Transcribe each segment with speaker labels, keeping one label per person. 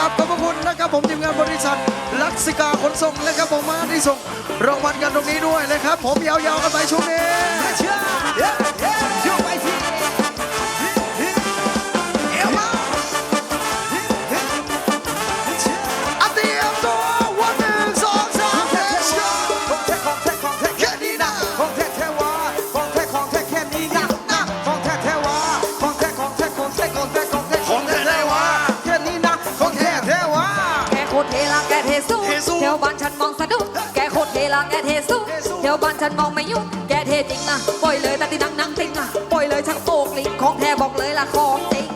Speaker 1: ราบขอบพระคุณนะครับผมทีมงานบริษัท ลักษิกาขนส่งนะครับผมมาที่ส่งรางวัลกันตรงนี้ด้วยนะครับ ผมยาวๆกันไปช่วงนี้
Speaker 2: ไม่
Speaker 1: เชื่อ
Speaker 2: แก
Speaker 3: เทสุเที่วบ้านฉันมองสะดุ้งแกโคตรเทละแกเทสุเที่วบ้านฉันมองไม่ยุ่งแกเทจริงนะปล่อยเลยตัดที่นังนังติงอะปล่อยเลยชักโตกลิงของแท้บอกเลยละ
Speaker 2: คอ
Speaker 3: จริง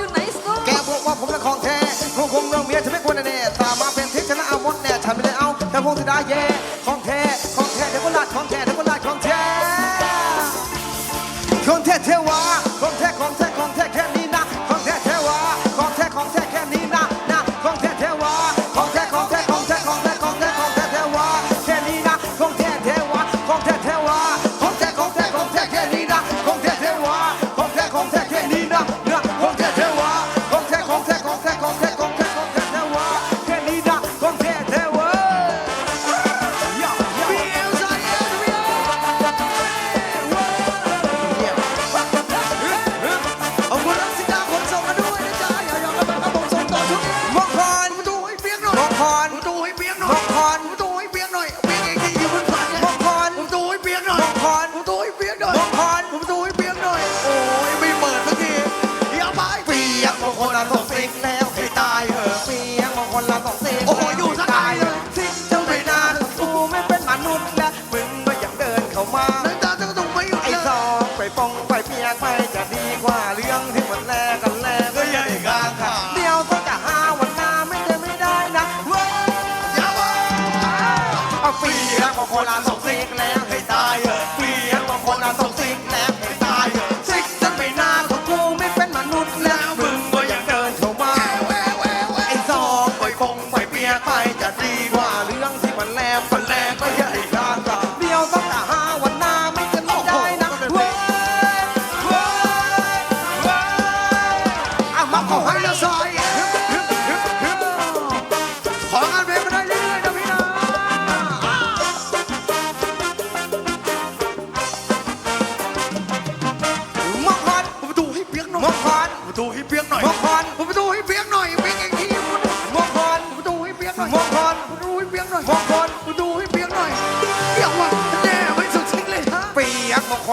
Speaker 3: อยู่ไหนสกู แกบอ
Speaker 2: กว่าผมละของแท้รู้คงเรื่องเมียจะไม่ควรแน่ตามมา ละ
Speaker 1: สองสิบ
Speaker 2: แล้วให้ตายเหอะเมียของคนละสองสิบ
Speaker 1: โอ้โหอยู่สักไกเลย
Speaker 2: สิบเจ้าไปนานกูไม่เป็นมนุษย์แล้วมึงไม่อยากเดินเข้ามา
Speaker 1: น้ำตาจะต้องไปอยู่
Speaker 2: ไอ้ซองไปปองไปเพียงไปจะดีกว่าเรื่องที่มันแลกกันแลกก็ใหญ่กลางค่ะเดียวต้องจะหาวันหน้าไม่ได้ไม่ได้นะเว้ย
Speaker 1: อย่าว่า
Speaker 2: เอาเมียของคนละสองสิบแล้วให้ตายเหอะเมียของคนละสองสิบแล้วให้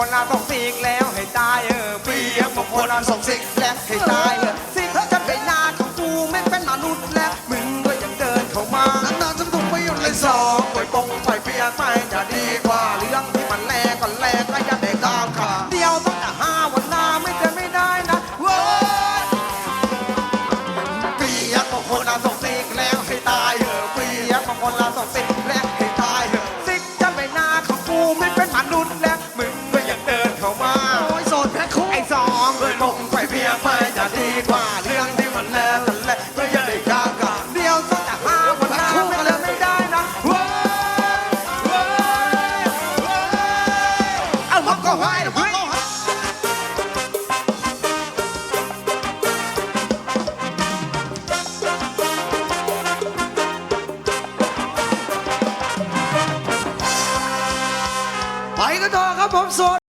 Speaker 2: ค
Speaker 1: นน่ะต้องสิ
Speaker 2: กแล้วให้ตายเออเปียบคนน่ะสองสิกแล้วให้ตายเออสิเธอจะไปหน้าของกูไม่เป็นมนุษย์แล้วมึงก็ยังเดินเข้ามา
Speaker 1: นา
Speaker 2: นๆฉันคกไม่ยอมเลยสองปล่อยปงไฟเปียกไม่จะดีกว่าเรื่องที่มันแลก็แล
Speaker 1: กันต่อครับผมโสด